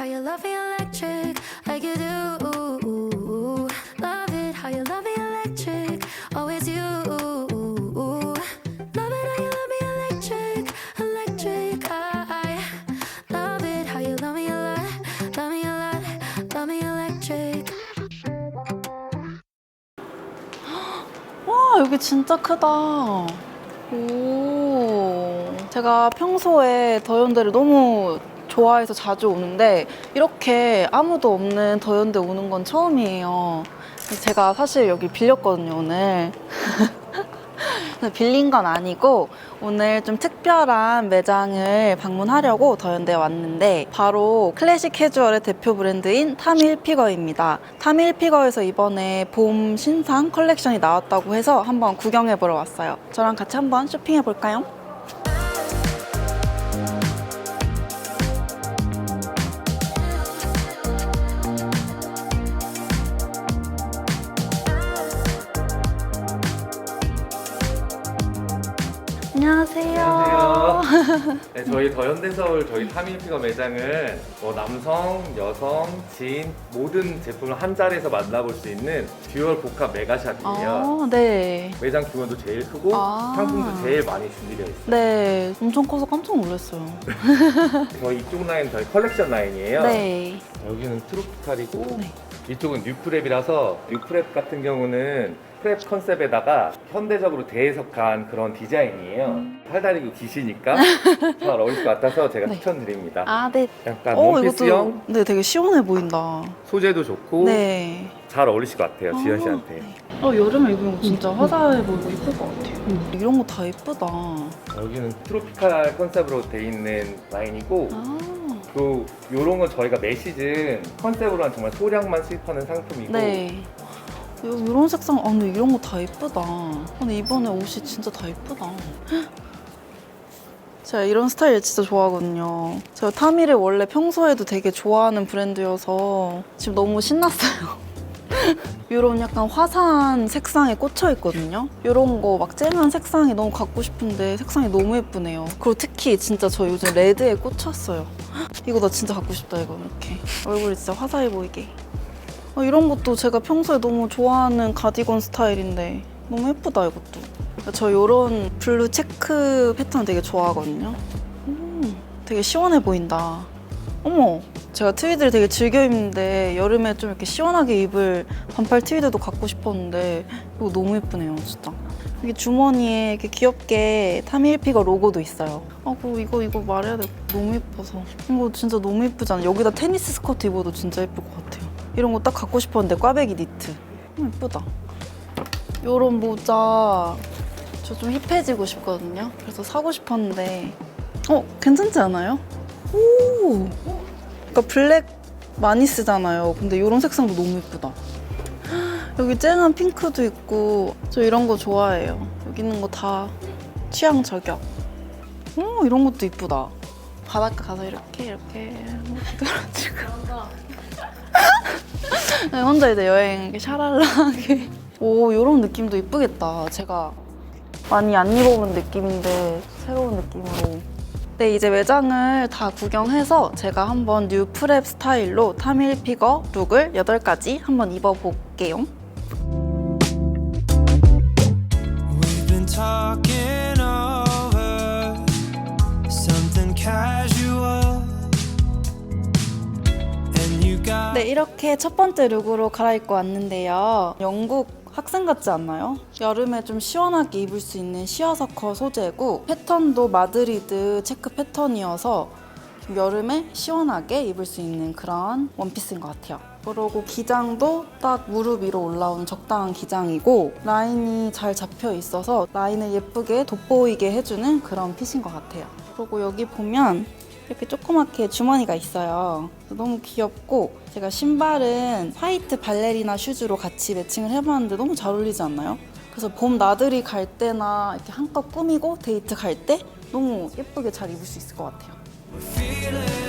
how you love me electric, like you do. Love it how you love me electric, always you. Love it how you love me electric, electric. I love it how you love me a lot, love me a lot, love me electric. 와 여기 진짜 크다. 오. 제가 평소에 더현대를 너무 좋아해서 자주 오는데 이렇게 아무도 없는 더현대 오는 건 처음이에요. 제가 사실 여기 빌렸거든요 오늘. 빌린 건 아니고 오늘 좀 특별한 매장을 방문하려고 더현대에 왔는데 바로 클래식 캐주얼의 대표 브랜드인. 타미 힐피거에서 이번에 봄 신상 컬렉션이 나왔다고 해서 한번 구경해 보러 왔어요. 저랑 같이 한번 쇼핑해 볼까요? 네, 저희 더 현대서울 저희 타밀피거 매장은 뭐 남성, 여성, 지인 모든 제품을 한 자리에서 만나볼 수 있는 듀얼 복합 메가샵이에요. 아, 네. 매장 규모도 제일 크고 아. 상품도 제일 많이 준비되어 있어요. 네, 엄청 커서 깜짝 놀랐어요. 저희 이쪽 라인 저희 컬렉션 라인이에요. 네. 여기는 트로피칼이고 네. 이쪽은 뉴프랩이라서 뉴프랩 같은 경우는 프랩 컨셉에다가 현대적으로 대해석한 그런 디자인이에요. 팔다리고 기시니까 잘 어울릴 것 같아서 제가 네. 추천드립니다. 아, 네. 약간 어, 원피스형 네, 되게 시원해 보인다. 소재도 좋고 네. 잘 어울리실 것 같아요 지현 아, 씨한테 네. 어, 여름에 입으면 진짜 화사해 보이고 이쁠 것 같아요. 이런 거 다 예쁘다. 여기는 트로피칼 컨셉으로 돼 있는 라인이고 아, 또 요런 건 저희가 매 시즌 컨셉으로 한 정말 소량만 수입하는 상품이고 네. 요, 이런 색상, 아, 근데 이런 거 다 예쁘다. 근데 이번에 옷이 진짜 다 예쁘다. 제가 이런 스타일 진짜 좋아하거든요. 제가 타미를 원래 평소에도 되게 좋아하는 브랜드여서 지금 너무 신났어요. 이런 약간 화사한 색상에 꽂혀 있거든요. 이런 거 막 쨍한 색상이 너무 갖고 싶은데 색상이 너무 예쁘네요. 그리고 특히 진짜 저 요즘 레드에 꽂혔어요. 이거 나 진짜 갖고 싶다 이거 이렇게 얼굴이 진짜 화사해 보이게. 아, 이런 것도 제가 평소에 너무 좋아하는 가디건 스타일인데 너무 예쁘다 이것도. 저 이런 블루 체크 패턴 되게 좋아하거든요. 음, 되게 시원해 보인다. 어머, 제가 트위드를 되게 즐겨 입는데 여름에 좀 이렇게 시원하게 입을 반팔 트위드도 갖고 싶었는데 이거 너무 예쁘네요, 진짜. 여기 주머니에 이렇게 귀엽게 타미일피거 로고도 있어요. 아고 이거 이거 말해야 돼. 너무 예뻐서. 이거 진짜 너무 예쁘잖아. 여기다 테니스 스커트 입어도 진짜 예쁠 것 같아요. 이런 거 딱 갖고 싶었는데 꽈배기 니트. 음, 예쁘다. 요런 모자 저 좀 힙해지고 싶거든요. 그래서 사고 싶었는데 어 괜찮지 않아요? 오. 그러니까 블랙 많이 쓰잖아요. 근데 이런 색상도 너무 예쁘다. 여기 쨍한 핑크도 있고 저 이런 거 좋아해요. 여기 있는 거 다 취향 저격. 오 이런 것도 이쁘다. 바닷가 가서 이렇게 이렇게 들어지고 네, 혼자 이제 여행 샤랄라하게 오 이런 느낌도 이쁘겠다. 제가 많이 안 입어본 느낌인데 새로운 느낌으로 네, 이제 매장을 다 구경해서 제가 한번 뉴 프랩 스타일로 타밀 피거 룩을 8가지 한번 입어볼게요. Talking 네, 이렇게 첫 번째 룩으로 갈아입고 왔는데요. 영국 학생 같지 않나요? 여름에 좀 시원하게 입을 수 있는 시어서커 소재고 패턴도 마드리드 체크 패턴이어서 좀 여름에 시원하게 입을 수 있는 그런 원피스인 것 같아요. 그리고 기장도 딱 무릎 위로 올라오는 적당한 기장이고 라인이 잘 잡혀 있어서 라인을 예쁘게 돋보이게 해주는 그런 핏인 것 같아요. 그리고 여기 보면 이렇게 조그맣게 주머니가 있어요. 너무 귀엽고 제가 신발은 화이트 발레리나 슈즈로 같이 매칭을 해봤는데 너무 잘 어울리지 않나요? 그래서 봄 나들이 갈 때나 이렇게 한껏 꾸미고 데이트 갈 때 너무 예쁘게 잘 입을 수 있을 것 같아요.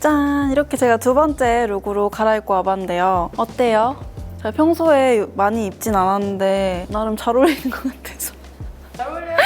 짠! 이렇게 제가 두 번째 룩으로 갈아입고 와봤는데요. 어때요? 제가 평소에 많이 입진 않았는데 나름 잘 어울리는 것 같아서. 잘 어울려요.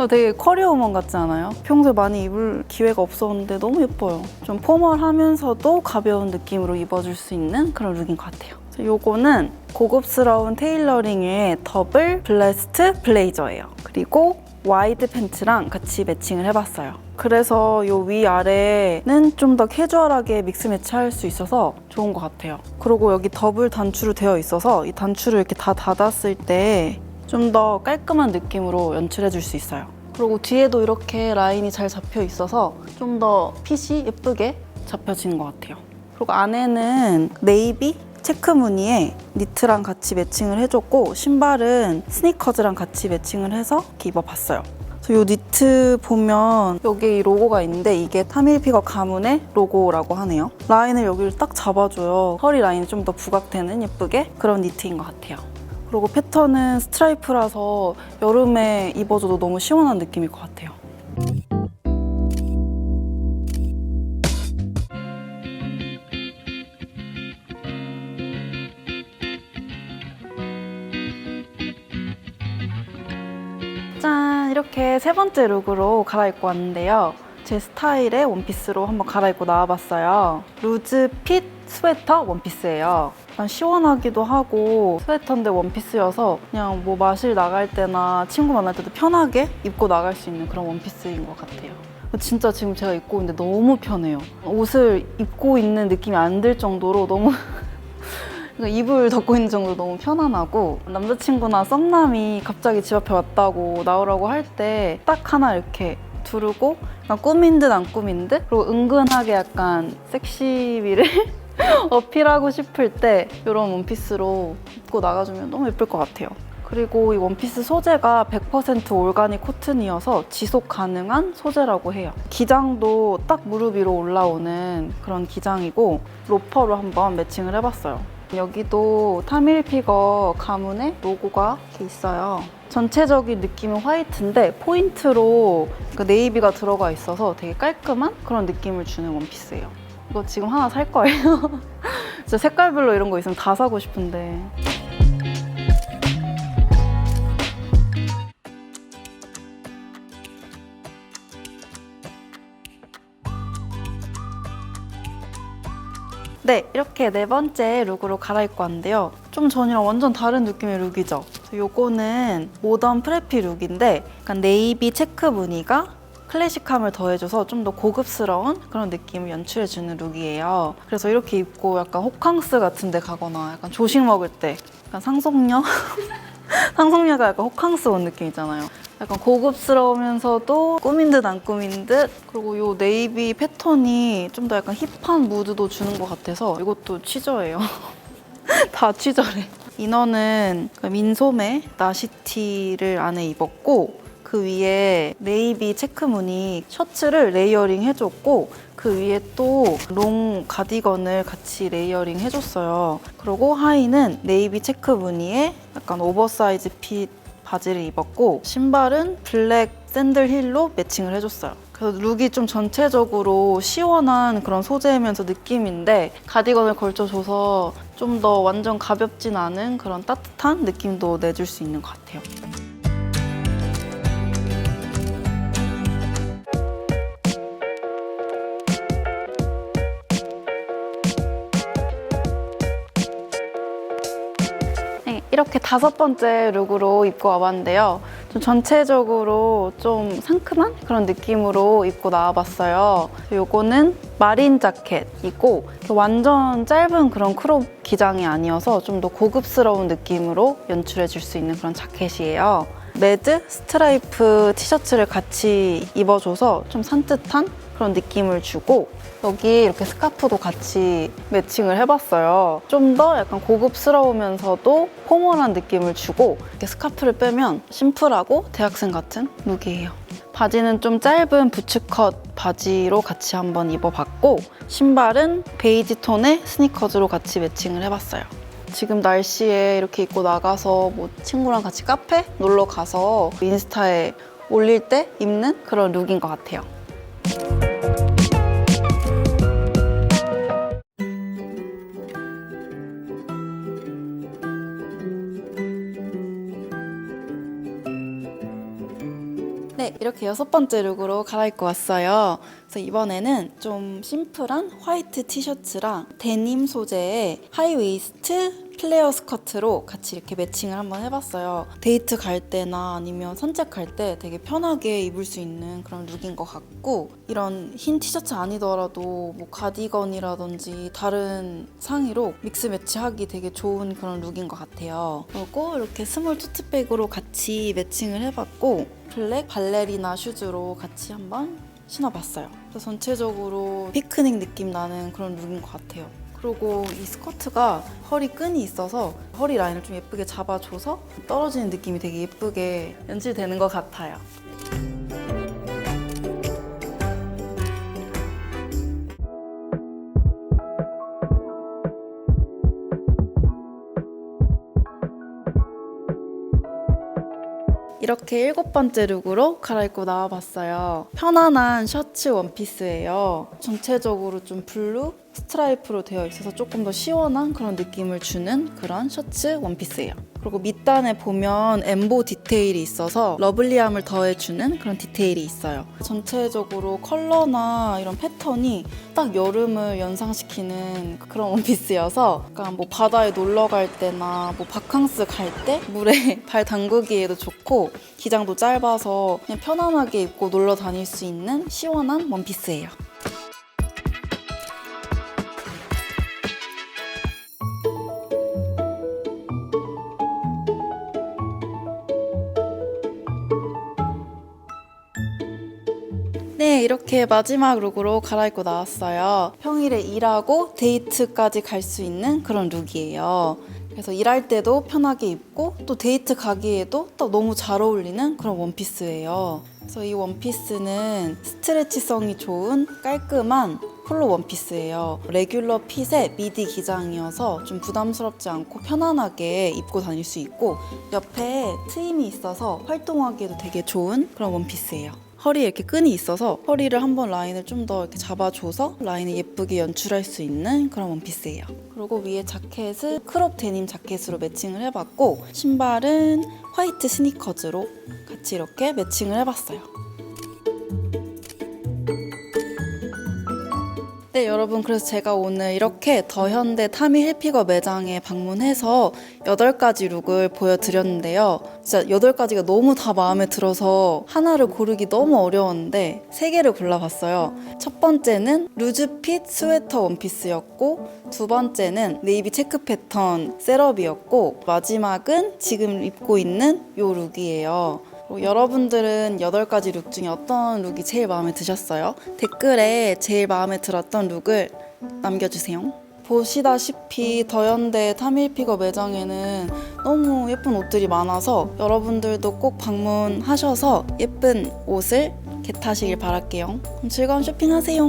되게 커리어우먼 같지 않아요? 평소에 많이 입을 기회가 없었는데 너무 예뻐요. 좀 포멀하면서도 가벼운 느낌으로 입어줄 수 있는 그런 룩인 것 같아요. 요거는 고급스러운 테일러링의 더블 블래스트 블레이저예요. 그리고 와이드 팬츠랑 같이 매칭을 해봤어요. 그래서 요 위아래는 좀 더 캐주얼하게 믹스 매치할 수 있어서 좋은 것 같아요. 그리고 여기 더블 단추로 되어 있어서 이 단추를 이렇게 다 닫았을 때 좀 더 깔끔한 느낌으로 연출해 줄 수 있어요. 그리고 뒤에도 이렇게 라인이 잘 잡혀 있어서 좀 더 핏이 예쁘게 잡혀지는 것 같아요. 그리고 안에는 네이비 체크 무늬에 니트랑 같이 매칭을 해줬고 신발은 스니커즈랑 같이 매칭을 해서 입어봤어요. 그래서 이 니트 보면 여기 이 로고가 있는데 이게 타밀피거 가문의 로고라고 하네요. 라인을 여기를 딱 잡아줘요. 허리 라인이 좀 더 부각되는 예쁘게 그런 니트인 것 같아요. 그리고 패턴은 스트라이프라서 여름에 입어줘도 너무 시원한 느낌일 것 같아요. 세 번째 룩으로 갈아입고 왔는데요. 제 스타일의 원피스로 한번 갈아입고 나와봤어요. 루즈 핏 스웨터 원피스예요. 약간 시원하기도 하고 스웨터인데 원피스여서 그냥 뭐 마실 나갈 때나 친구 만날 때도 편하게 입고 나갈 수 있는 그런 원피스인 것 같아요. 진짜 지금 제가 입고 있는데 너무 편해요. 옷을 입고 있는 느낌이 안 들 정도로 너무 그러니까 이불 덮고 있는 정도로 너무 편안하고 남자친구나 썸남이 갑자기 집 앞에 왔다고 나오라고 할 때 딱 하나 이렇게 두르고 약간 꾸민 듯 안 꾸민 듯 그리고 은근하게 약간 섹시미를 어필하고 싶을 때 이런 원피스로 입고 나가주면 너무 예쁠 것 같아요. 그리고 이 원피스 소재가 100% 올가닉 코튼이어서 지속 가능한 소재라고 해요. 기장도 딱 무릎 위로 올라오는 그런 기장이고 로퍼로 한번 매칭을 해봤어요. 여기도 타밀피거 가문의 로고가 이렇게 있어요. 전체적인 느낌은 화이트인데 포인트로 그 네이비가 들어가 있어서 되게 깔끔한 그런 느낌을 주는 원피스예요. 이거 지금 하나 살 거예요. 진짜 색깔별로 이런 거 있으면 다 사고 싶은데. 네, 이렇게 네 번째 룩으로 갈아입고 왔는데요. 좀 전이랑 완전 다른 느낌의 룩이죠. 요거는 모던 프레피 룩인데 약간 네이비 체크 무늬가 클래식함을 더해줘서 좀 더 고급스러운 그런 느낌을 연출해주는 룩이에요. 그래서 이렇게 입고 약간 호캉스 같은 데 가거나 약간 조식 먹을 때 약간 상속녀? 상속녀가 약간 호캉스 온 느낌 있잖아요. 약간 고급스러우면서도 꾸민 듯 안 꾸민 듯 그리고 요 네이비 패턴이 좀 더 약간 힙한 무드도 주는 것 같아서 이것도 취저예요. 다 취저래. 이너는 그 민소매 나시티를 안에 입었고 그 위에 네이비 체크 무늬 셔츠를 레이어링 해줬고 그 위에 또 롱 가디건을 같이 레이어링 해줬어요. 그리고 하의는 네이비 체크 무늬의 약간 오버사이즈 핏 바지를 입었고 신발은 블랙 샌들 힐로 매칭을 해줬어요. 그래서 룩이 좀 전체적으로 시원한 그런 소재면서 느낌인데 가디건을 걸쳐줘서 좀 더 완전 가볍진 않은 그런 따뜻한 느낌도 내줄 수 있는 것 같아요. 이렇게 다섯 번째 룩으로 입고 와봤는데요. 좀 전체적으로 좀 상큼한 그런 느낌으로 입고 나와봤어요. 요거는 마린 자켓이고 완전 짧은 그런 크롭 기장이 아니어서 좀 더 고급스러운 느낌으로 연출해 줄 수 있는 그런 자켓이에요. 레드 스트라이프 티셔츠를 같이 입어줘서 좀 산뜻한 그런 느낌을 주고 여기 이렇게 스카프도 같이 매칭을 해봤어요. 좀 더 약간 고급스러우면서도 포멀한 느낌을 주고 이렇게 스카프를 빼면 심플하고 대학생 같은 룩이에요. 바지는 좀 짧은 부츠컷 바지로 같이 한번 입어봤고 신발은 베이지 톤의 스니커즈로 같이 매칭을 해봤어요. 지금 날씨에 이렇게 입고 나가서 뭐 친구랑 같이 카페 놀러 가서 인스타에 올릴 때 입는 그런 룩인 것 같아요. 네, 이렇게 여섯 번째 룩으로 갈아입고 왔어요. 그래서 이번에는 좀 심플한 화이트 티셔츠랑 데님 소재의 하이웨이스트 플레어 스커트로 같이 이렇게 매칭을 한번 해봤어요. 데이트 갈 때나 아니면 산책 갈 때 되게 편하게 입을 수 있는 그런 룩인 것 같고 이런 흰 티셔츠 아니더라도 뭐 가디건이라든지 다른 상의로 믹스 매치하기 되게 좋은 그런 룩인 것 같아요. 그리고 이렇게 스몰 투트백으로 같이 매칭을 해봤고 블랙 발레리나 슈즈로 같이 한번 신어봤어요. 전체적으로 피크닉 느낌 나는 그런 룩인 것 같아요. 그리고 이 스커트가 허리 끈이 있어서 허리 라인을 좀 예쁘게 잡아줘서 떨어지는 느낌이 되게 예쁘게 연출되는 것 같아요. 이렇게 일곱 번째 룩으로 갈아입고 나와봤어요. 편안한 셔츠 원피스예요. 전체적으로 좀 블루 스트라이프로 되어 있어서 조금 더 시원한 그런 느낌을 주는 그런 셔츠 원피스예요. 그리고 밑단에 보면 엠보 디테일이 있어서 러블리함을 더해주는 그런 디테일이 있어요. 전체적으로 컬러나 이런 패턴이 딱 여름을 연상시키는 그런 원피스여서 약간 뭐 바다에 놀러 갈 때나 뭐 바캉스 갈 때 물에 발 담그기에도 좋고 기장도 짧아서 그냥 편안하게 입고 놀러 다닐 수 있는 시원한 원피스예요. 네, 이렇게 마지막 룩으로 갈아입고 나왔어요. 평일에 일하고 데이트까지 갈 수 있는 그런 룩이에요. 그래서 일할 때도 편하게 입고 또 데이트 가기에도 딱 너무 잘 어울리는 그런 원피스예요. 그래서 이 원피스는 스트레치성이 좋은 깔끔한 폴로 원피스예요. 레귤러 핏의 미디 기장이어서 좀 부담스럽지 않고 편안하게 입고 다닐 수 있고 옆에 트임이 있어서 활동하기에도 되게 좋은 그런 원피스예요. 허리에 이렇게 끈이 있어서 허리를 한번 라인을 좀 더 이렇게 잡아줘서 라인을 예쁘게 연출할 수 있는 그런 원피스예요. 그리고 위에 자켓을 크롭 데님 자켓으로 매칭을 해봤고 신발은 화이트 스니커즈로 같이 이렇게 매칭을 해봤어요. 네, 여러분. 그래서 제가 오늘 이렇게 더현대 타미 헬피거 매장에 방문해서 8가지 룩을 보여드렸는데요. 진짜 8가지가 너무 다 마음에 들어서 하나를 고르기 너무 어려웠는데 3개를 골라봤어요. 첫 번째는 루즈핏 스웨터 원피스였고, 두 번째는 네이비 체크 패턴 셋업이었고, 마지막은 지금 입고 있는 이 룩이에요. 뭐 여러분들은 8가지 룩 중에 어떤 룩이 제일 마음에 드셨어요? 댓글에 제일 마음에 들었던 룩을 남겨주세요. 보시다시피 더현대 타밀피거 매장에는 너무 예쁜 옷들이 많아서 여러분들도 꼭 방문하셔서 예쁜 옷을 겟하시길 바랄게요. 그럼 즐거운 쇼핑하세요.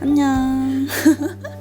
안녕.